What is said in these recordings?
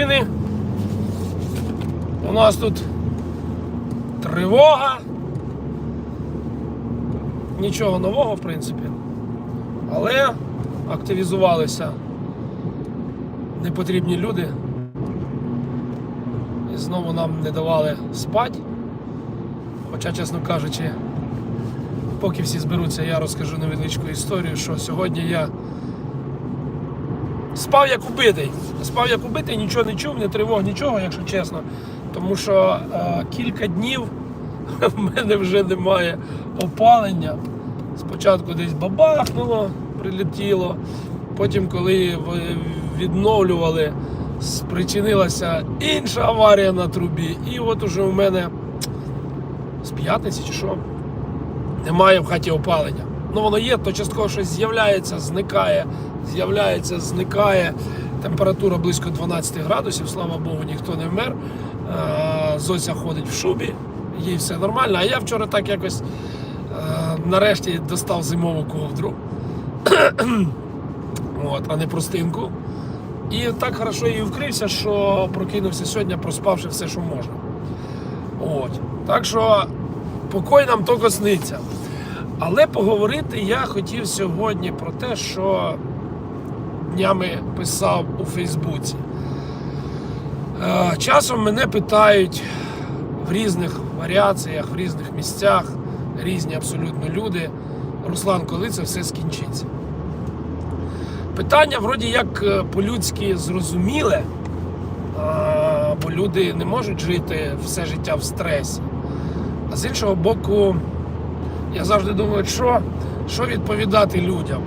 Хмельниччини. У нас тут тривога. Нічого нового, в принципі. Але активізувалися непотрібні люди. І знову нам не давали спати. Хоча, чесно кажучи, поки всі зберуться, я розкажу невеличку історію, що сьогодні я спав як убитий. Спав як убитий, нічого не чув, не тривог, нічого, якщо чесно. Тому що е, кілька днів в мене вже немає опалення. Спочатку десь бабахнуло, прилетіло. Потім, коли відновлювали, спричинилася інша аварія на трубі. І от уже у мене з п'ятниці чи що, немає в хаті опалення. Ну воно є, то частково щось з'являється, зникає, з'являється, зникає. Температура близько 12 градусів, слава Богу, ніхто не вмер. Е, Зося ходить в шубі, їй все нормально. А я вчора так якось е, нарешті достав зимову ковдру, От, а не простинку. І так хорошо її вкрився, що прокинувся сьогодні, проспавши все, що можна. От. Так що покой нам тільки сниться. Але поговорити я хотів сьогодні про те, що днями писав у Фейсбуці. Е, Часом мене питають в різних варіаціях, в різних місцях, різні абсолютно люди. Руслан, коли це все скінчиться? Питання, вроді як е, по-людськи зрозуміле, бо люди не можуть жити все життя в стресі. А з іншого боку, я завжди думаю, що, що відповідати людям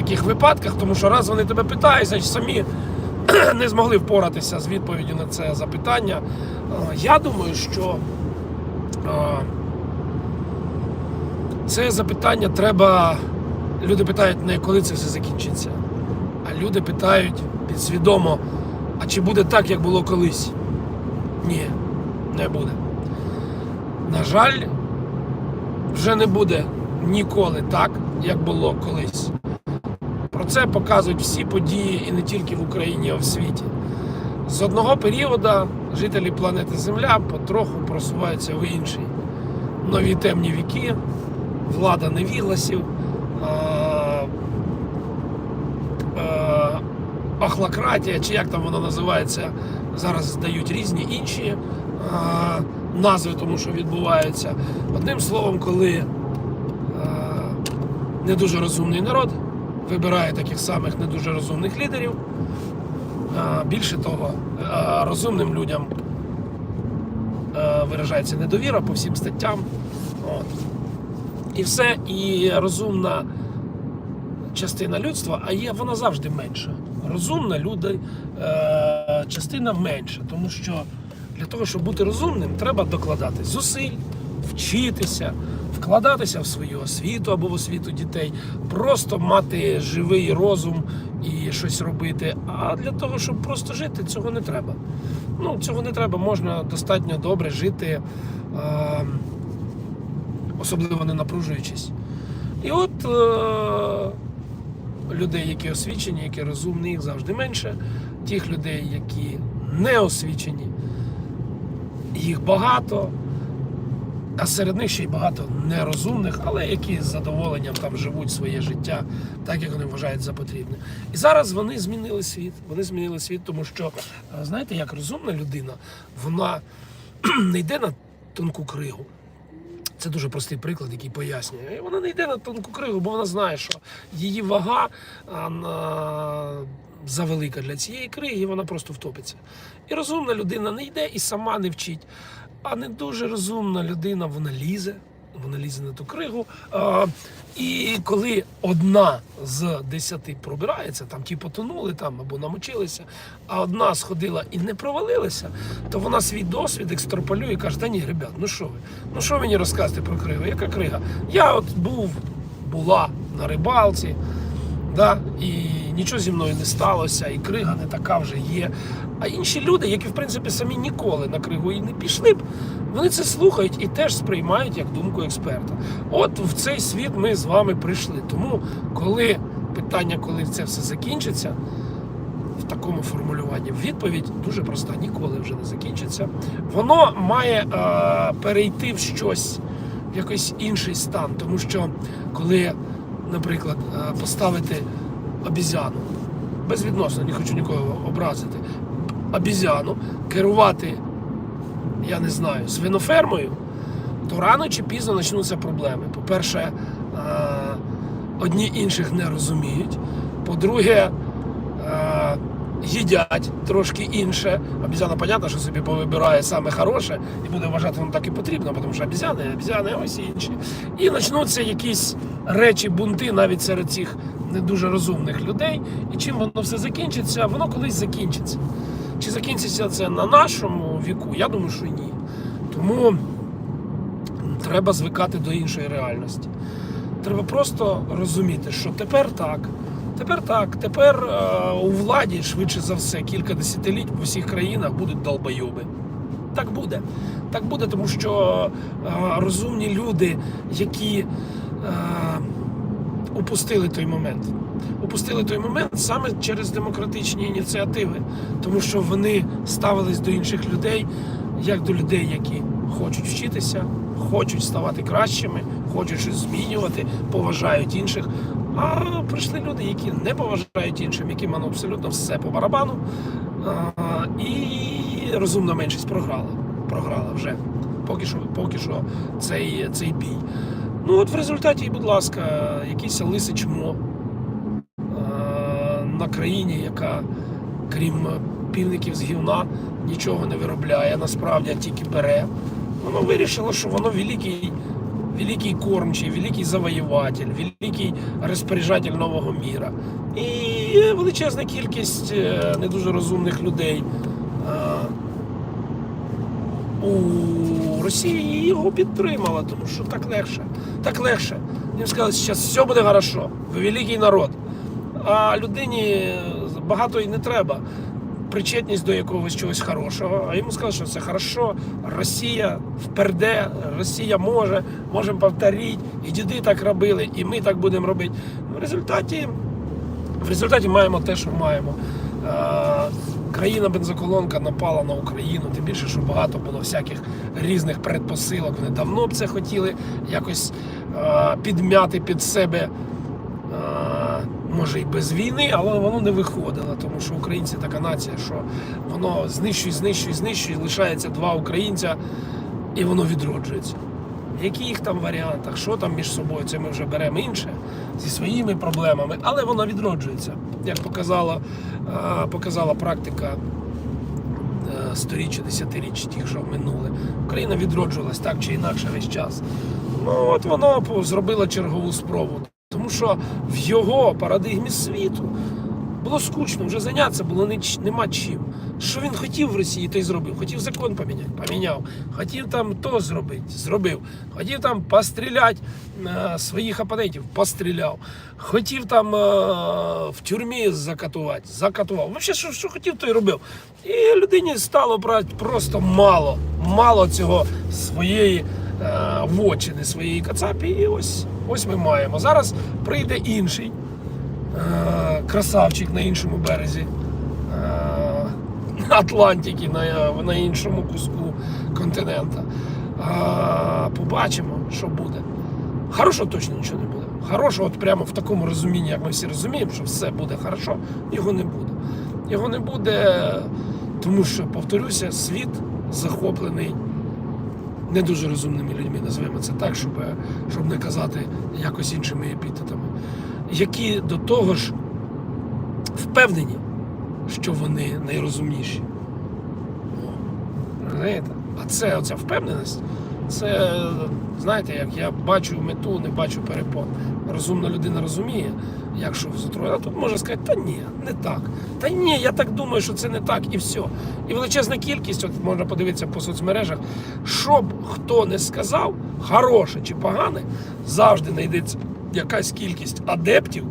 таких випадках, тому що раз вони тебе питають, значить самі не змогли впоратися з відповіддю на це запитання. Я думаю, що це запитання треба. Люди питають не коли це все закінчиться, а люди питають підсвідомо, а чи буде так, як було колись? Ні, не буде. На жаль, вже не буде ніколи так, як було колись. Це показують всі події і не тільки в Україні, а в світі. З одного періоду жителі планети Земля потроху просуваються в інший. Нові темні віки, влада невігласів, ахлократія, чи як там воно називається, зараз здають різні інші назви, тому що відбуваються. Одним словом, коли не дуже розумний народ вибирає таких самих не дуже розумних лідерів, більше того, розумним людям виражається недовіра по всім статтям. От. І все, і розумна частина людства, а є вона завжди менша. Розумна люди, е, частина менша, тому що для того, щоб бути розумним, треба докладати зусиль, вчитися, вкладатися в свою освіту або в освіту дітей, просто мати живий розум і щось робити. А для того, щоб просто жити, цього не треба. Ну, цього не треба, можна достатньо добре жити. Е, особливо не напружуючись. І от е- людей, які освічені, які розумні, їх завжди менше. Тих людей, які не освічені, їх багато. А серед них ще й багато нерозумних, але які з задоволенням там живуть своє життя, так як вони вважають за потрібне. І зараз вони змінили світ. Вони змінили світ, тому що е, знаєте, як розумна людина, вона не йде на тонку кригу. Це дуже простий приклад, який пояснює. І Вона не йде на тонку кригу, бо вона знає, що її вага на... завелика для цієї криги, і вона просто втопиться. І розумна людина не йде і сама не вчить. А не дуже розумна людина, вона лізе, вона лізе на ту кригу. А, і коли одна з десяти пробирається, там ті потонули там або намочилися, а одна сходила і не провалилася, то вона свій досвід екстраполює і каже: та ні, ребят, ну що ви? Ну що мені розказати про кригу? Яка крига? Я от був, була на рибалці, да, і нічого зі мною не сталося, і крига не така вже є. А інші люди, які в принципі самі ніколи на кригу і не пішли б, вони це слухають і теж сприймають як думку експерта. От в цей світ ми з вами прийшли. Тому, коли питання, коли це все закінчиться, В такому формулюванні? Відповідь дуже проста: ніколи вже не закінчиться. Воно має е, перейти в щось, в якийсь інший стан. Тому що коли, наприклад, е, поставити обізяну, безвідносно, не хочу нікого образити, обізяну, керувати, я не знаю, свинофермою, то рано чи пізно почнуться проблеми. По-перше, е, одні інших не розуміють. По-друге, їдять трошки інше. Обізяна, понятно, що собі повибирає саме хороше і буде вважати, воно так і потрібно, тому що обізяни, обізяни, ось інші. І почнуться якісь речі, бунти навіть серед цих не дуже розумних людей. І чим воно все закінчиться, воно колись закінчиться. Чи закінчиться це на нашому віку? Я думаю, що ні. Тому треба звикати до іншої реальності. Треба просто розуміти, що тепер так. Тепер так, тепер е, у владі швидше за все кілька десятиліть в усіх країнах будуть долбойоби. Так буде. Так буде, тому що е, розумні люди, які е, упустили той момент. Упустили той момент саме через демократичні ініціативи, тому що вони ставились до інших людей як до людей, які хочуть вчитися, хочуть ставати кращими, хочуть щось змінювати, поважають інших. А прийшли люди, які не поважають іншим, яким воно абсолютно все по барабану. А, і розумна меншість програла. Програла вже. Поки що, поки що цей, цей бій. Ну от в результаті, будь ласка, якийсь лисе чмо е, на країні, яка, крім півників з гівна, нічого не виробляє, насправді тільки бере. Воно вирішило, що воно великий, великий кормчий, великий завоюватель, великий розпоряджатель нового міра. І величезна кількість е, не дуже розумних людей. е, у Росії його підтримала, тому що так легше. Так легше. Їм сказали, що зараз все буде хорошо, ви великий народ. А людині багато і не треба. Причетність до якогось чогось хорошого. А йому сказали, що це хорошо, Росія вперде, Росія може, можемо повторити, і діди так робили, і ми так будемо робити. В результаті, в результаті маємо те, що маємо. Країна бензоколонка напала на Україну, тим більше, що багато було всяких різних предпосилок. Вони давно б це хотіли якось підмяти під себе, може і без війни, але воно не виходило, тому що українці така нація, що воно знищує, знищує, знищує, лишається два українця, і воно відроджується. В яких там варіантах, що там між собою, це ми вже беремо інше зі своїми проблемами, але воно відроджується. Як показала, е, показала практика е, сторіччя, десятиріч тих, що минули. Україна відроджувалась так чи інакше весь час. Ну от воно зробило чергову спробу. Тому що в його парадигмі світу було скучно, вже зайнятися було ніч- нема чим. Що він хотів в Росії, то й зробив. Хотів закон поміняти, поміняв. Хотів там то зробити, зробив. Хотів там постріляти е, своїх опонентів, постріляв. Хотів там е, в тюрмі закатувати, закатував. Взагалі, що, що хотів, то й робив. І людині стало брати просто мало, мало цього своєї е, вочини, своєї кацапі. І ось, ось ми маємо. Зараз прийде інший е, красавчик на іншому березі е, Атлантики, на, іншому куску континента. Побачимо, що буде. Хорошого точно нічого не буде. Хорошого, от прямо в такому розумінні, як ми всі розуміємо, що все буде хорошо, його не буде. Його не буде, тому що, повторюся, світ захоплений не дуже розумними людьми, називаємо це так, щоб, щоб не казати якось іншими епітетами, які до того ж впевнені, що вони найрозумніші. О, Розумієте? А це оця впевненість, це, знаєте, як я бачу мету, не бачу перепон. Розумна людина розуміє, як що затроє. А тут може сказати, та ні, не так. Та ні, я так думаю, що це не так, і все. І величезна кількість, от можна подивитися по соцмережах, що б хто не сказав, хороше чи погане, завжди знайдеться якась кількість адептів,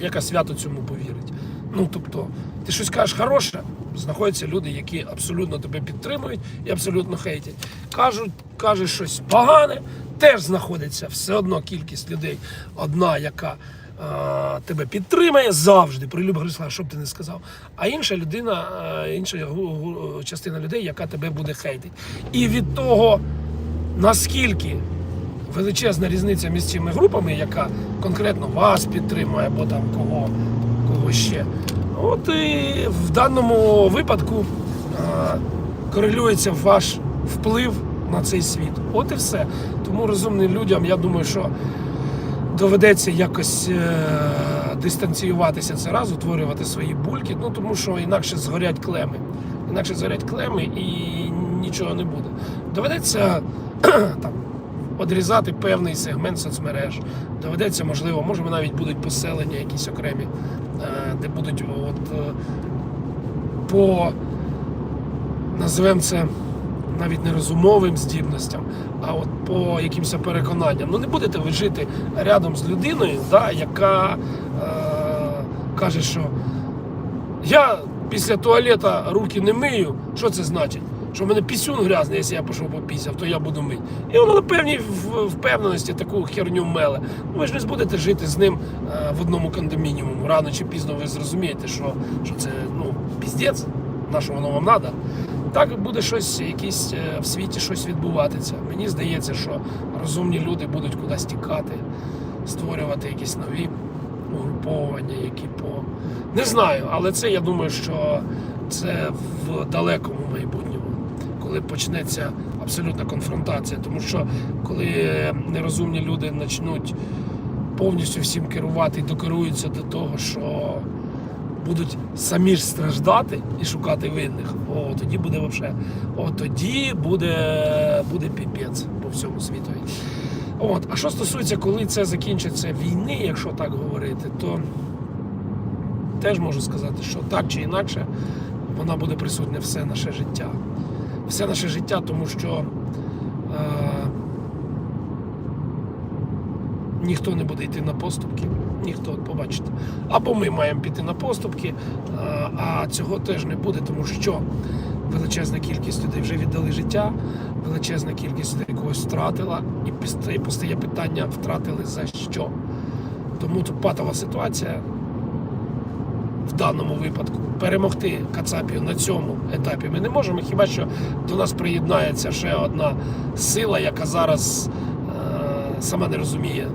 яка свято цьому повірить. Ну тобто, ти щось кажеш хороше, знаходяться люди, які абсолютно тебе підтримують і абсолютно хейтять. Кажуть, кажеш щось погане, теж знаходиться все одно кількість людей, одна, яка е, тебе підтримає завжди, при любих грислах, що б ти не сказав. А інша людина, е, інша частина людей, яка тебе буде хейтити. І від того, наскільки величезна різниця між цими групами, яка конкретно вас підтримує, або там кого, кого ще. От і в даному випадку е, корелюється ваш вплив на цей світ. От і все. Тому розумним людям, я думаю, що доведеться якось е, дистанціюватися це раз, утворювати свої бульки, ну тому що інакше згорять клеми. Інакше згорять клеми і нічого не буде. Доведеться там одрізати певний сегмент соцмереж. Доведеться, можливо, може навіть будуть поселення якісь окремі, е, де будуть от е, по називаємо це навіть не розумовим здібностям, а от по якимось переконанням. Ну не будете ви жити рядом з людиною, да, яка е, каже, що я після туалета руки не мию. Що це значить? Що в мене пісюн грязний, якщо я пішов попісяв, то я буду мити. І воно на певній впевненості таку херню меле. Ну, ви ж не будете жити з ним е, в одному кондомініуму. Рано чи пізно ви зрозумієте, що, що це ну, піздець, на що воно вам треба. Так буде щось, якісь е, в світі щось відбуватися. Мені здається, що розумні люди будуть кудись тікати, створювати якісь нові угруповання, які по. Не знаю, але це я думаю, що це в далекому майбутньому, коли почнеться абсолютна конфронтація. Тому що коли нерозумні люди почнуть повністю всім керувати і докеруються до того, що будуть самі ж страждати і шукати винних, о, тоді буде вообще, о, тоді буде, буде піпець по всьому світові. От, а що стосується, коли це закінчиться війни, якщо так говорити, то теж можу сказати, що так чи інакше вона буде присутня все наше життя. Все наше життя, тому що е, ніхто не буде йти на поступки, ніхто, побачите. Або ми маємо піти на поступки, а цього теж не буде, тому що величезна кількість людей вже віддали життя, величезна кількість людей когось втратила, і постає питання, втратили за що. Тому тут патова ситуація в даному випадку. Перемогти Кацапію на цьому етапі ми не можемо. Хіба що до нас приєднається ще одна сила, яка зараз е, сама не розуміє,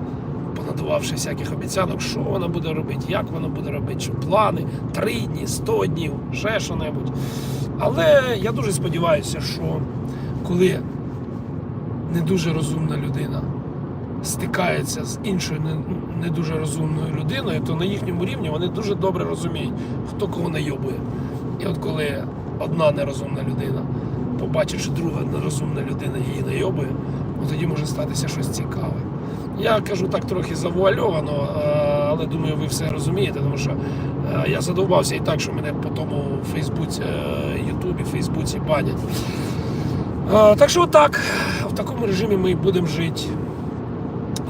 понадувавши всяких обіцянок, що вона буде робити, як вона буде робити, що плани, три дні, сто днів, ще що-небудь. Але я дуже сподіваюся, що коли не дуже розумна людина стикається з іншою не дуже розумною людиною, то на їхньому рівні вони дуже добре розуміють, хто кого найобує. І от коли одна нерозумна людина побачить, що друга нерозумна людина її найобує, от тоді може статися щось цікаве. Я кажу так трохи завуальовано, е, але думаю, ви все розумієте, тому що е, я задовбався і так, що мене по тому Фейсбуці, е, Ютубі, Фейсбуці банять. Так що так, в такому режимі ми будемо жити.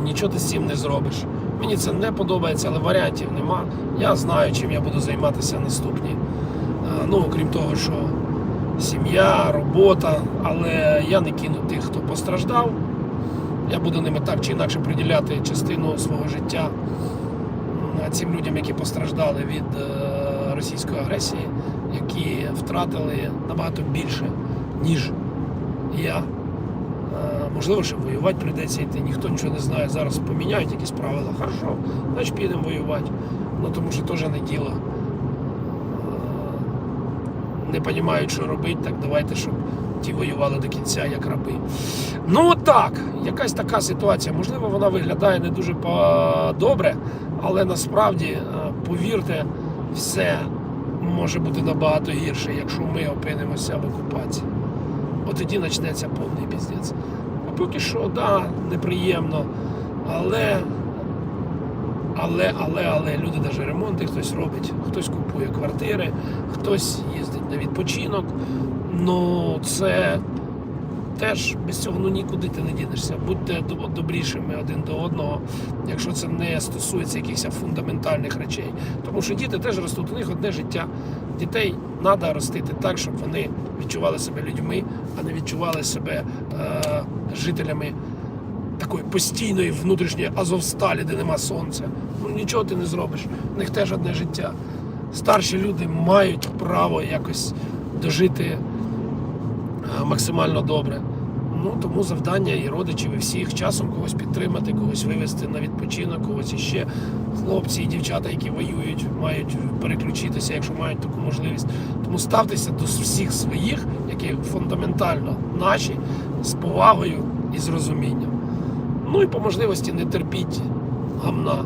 Нічого ти з цим не зробиш. Мені це не подобається, але варіантів нема. Я знаю, чим я буду займатися наступні. Ну, окрім того, що сім'я, робота, але я не кину тих, хто постраждав. Я буду ними так чи інакше приділяти частину свого життя цим людям, які постраждали від е, російської агресії, які втратили набагато більше, ніж я. Е, Можливо, ще воювати прийдеться йти, ніхто нічого не знає. Зараз поміняють якісь правила. Хорошо, значить підемо воювати. Ну тому що теж не діло. Не розуміють, що робити, так давайте, щоб ті воювали до кінця, як раби. Ну так, якась така ситуація. Можливо, вона виглядає не дуже добре, але насправді, е, повірте, все може бути набагато гірше, якщо ми опинимося в окупації. От тоді почнеться повний піздець. А поки що, да, неприємно. Але, але, але, але люди навіть ремонти хтось робить, хтось купує квартири, хтось їздить на відпочинок. Ну це теж без цього ну нікуди ти не дінешся. Будьте добрішими один до одного, якщо це не стосується якихось фундаментальних речей. Тому що діти теж ростуть, у них одне життя. Дітей треба ростити так, щоб вони відчували себе людьми, а не відчували себе е, жителями такої постійної внутрішньої азовсталі, де нема сонця. Ну нічого ти не зробиш. В них теж одне життя. Старші люди мають право якось дожити е, максимально добре. Ну тому завдання і родичів, і всіх часом когось підтримати, когось вивезти на відпочинок, когось іще. Хлопці і дівчата, які воюють, мають переключитися, якщо мають таку можливість. Тому ставтеся до всіх своїх, які фундаментально наші, з повагою і з розумінням. Ну і по можливості не терпіть гамна,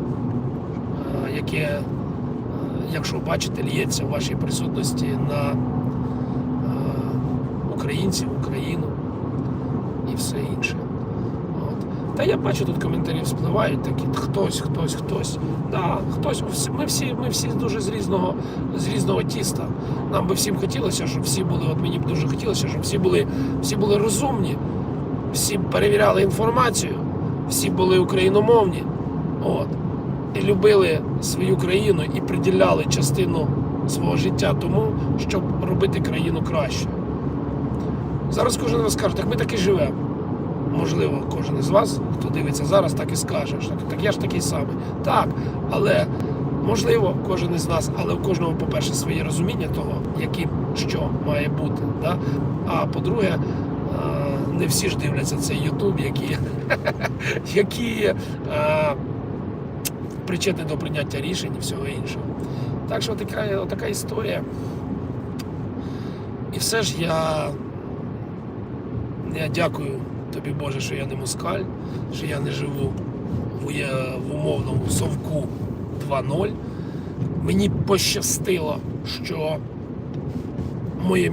е, яке, е, якщо бачите, лється в вашій присутності на е, українців, Україну і все інше. От. Та я бачу, тут коментарі спливають такі, хтось, хтось, хтось. Да, хтось. Ми всі, ми всі дуже з різного, з різного тіста. Нам би всім хотілося, щоб всі були, от мені б дуже хотілося, щоб всі були, всі були розумні, всі перевіряли інформацію, всі були україномовні. От. І любили свою країну і приділяли частину свого життя тому, щоб робити країну краще. Зараз кожен раз каже, так ми так і живемо. Можливо, кожен із вас, хто дивиться зараз, так і скаже, що так я ж такий самий. Так, але можливо, кожен із нас, але у кожного, по-перше, своє розуміння того, яким що має бути. Да? А по-друге, не всі ж дивляться цей Ютуб, які, які е, причетні до прийняття рішень і всього іншого. Так що така, така історія. І все ж я я дякую тобі, Боже, що я не москаль, що я не живу в, в умовному совку 2.0. Мені пощастило, що моє